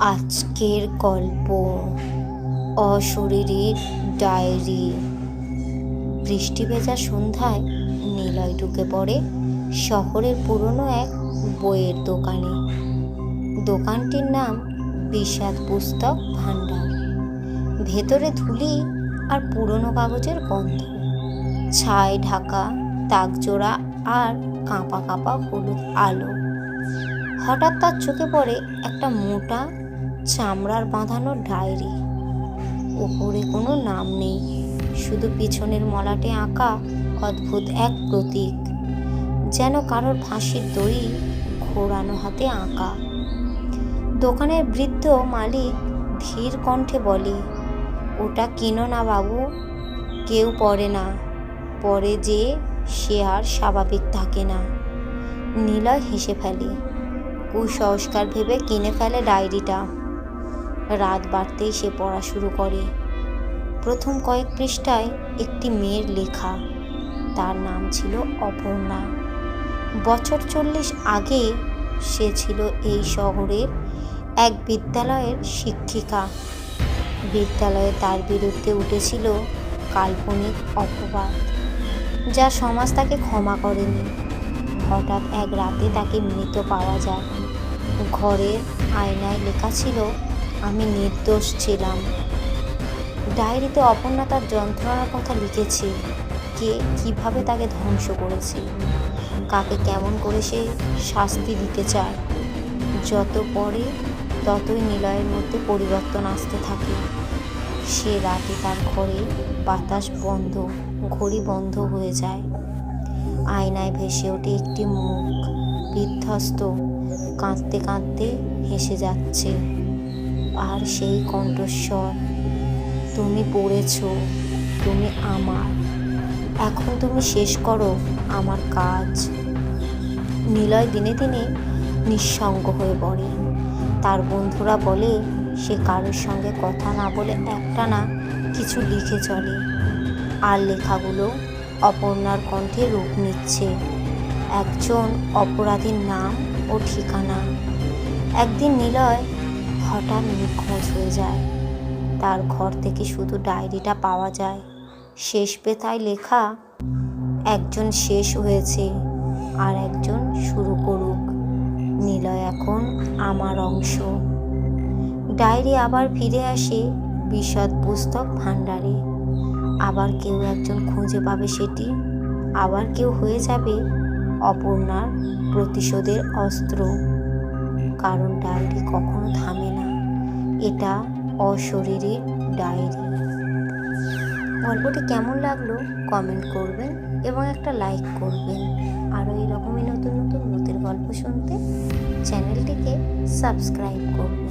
আজকের গল্প অশরীরীর ডায়েরি। বৃষ্টি ভেজা সন্ধ্যায় নিলয় ঢুকে পড়ে শহরের পুরনো এক বইয়ের দোকানে। দোকানটির নাম বিষাদ পুস্তক ভাণ্ডার। ভেতরে ধুলি আর পুরনো কাগজের গন্ধ। ছাই ঢাকা, তাকজোড়া আর কাঁপা কাঁপা হলুদ আলো। হঠাৎ তার চোখে পড়ে একটা মোটা চামড়ার বাঁধানো ডায়েরি। ওপরে কোনো নাম নেই। শুধু পিছনের মলাটে আঁকা অদ্ভুত এক প্রতীক। যেন কারোর ফাঁসির দড়ি ঘোরানো হাতে আঁকা। দোকানের বৃদ্ধ মালিক ধীর কণ্ঠে বলে, ওটা কিনো না বাবু, কেউ পড়ে না। পরে যে সে আর স্বাভাবিক থাকে না। নীলয় হেসে ফেলে, কুসংস্কার ভেবে কিনে ফেলে ডায়েরিটা। রাত বাড়তেই সে পড়া শুরু করে। প্রথম কয়েক পৃষ্ঠায় একটি মেয়ের লেখা। তার নাম ছিল অপর্ণা। বছর চল্লিশ আগে সে ছিল এই শহরের এক বিদ্যালয়ের শিক্ষিকা। বিদ্যালয়ে তার বিরুদ্ধে উঠেছিল কাল্পনিক অপবাদ, যা সমাজ তাকে ক্ষমা করেনি। হঠাৎ এক রাতে তাকে মৃত পাওয়া যায়। ঘরের আয়নায় লেখা ছিল আমি নির্দোষ ছিলাম। ডায়েরিতে অপর্ণা তার যন্ত্রণার কথা লিখেছে, কে কীভাবে তাকে ধ্বংস করেছে, কাকে কেমন করে সে শাস্তি দিতে চায়। যত পরে ততই নিলয়ের মধ্যে পরিবর্তন আসতে থাকে। সে রাতে তার ঘরে বাতাস বন্ধ, ঘড়ি বন্ধ হয়ে যায়। আয়নায় ভেসে ওঠে একটি মুখ, বিধ্বস্ত, কাঁদতে কাঁদতে হেসে যাচ্ছে। আর সেই কণ্ঠস্বর, তুমি পড়েছ, তুমি আমার। এখন তুমি শেষ করো আমার কাজ। নিলয় দিনে দিনে নিঃসঙ্গ হয়ে পড়ে। তার বন্ধুরা বলে, সে কারোর সঙ্গে কথা না বলে একটা না কিছু লিখে চলে। আর লেখাগুলো অপর্ণার কণ্ঠে রূপ নিচ্ছে। একজন অপরাধীর নাম ও ঠিকানা। একদিন নিলয় হঠাৎ নিখোঁজ হয়ে যায়। তার ঘর থেকে শুধু ডায়েরিটা পাওয়া যায়। শেষ পেতায় লেখা, একজন শেষ হয়েছে আর একজন শুরু করুক। নিলয় এখন আমার অংশ। ডায়েরি আবার ফিরে আসে বিশদ পুস্তক ভাণ্ডারে। আবার কেউ একজন খুঁজে পাবে সেটি। আবার কেউ হয়ে যাবে অপর্ণার প্রতিশোধের অস্ত্র। কারণ ডায়েরি কখনো থামে না। এটা অশরীরের ডায়েরি। গল্পটি কেমন লাগল কমেন্ট করবেন এবং একটা লাইক করবেন। আরও এরকমই নতুন নতুন নতুন গল্প শুনতে চ্যানেলটিকে সাবস্ক্রাইব করবেন।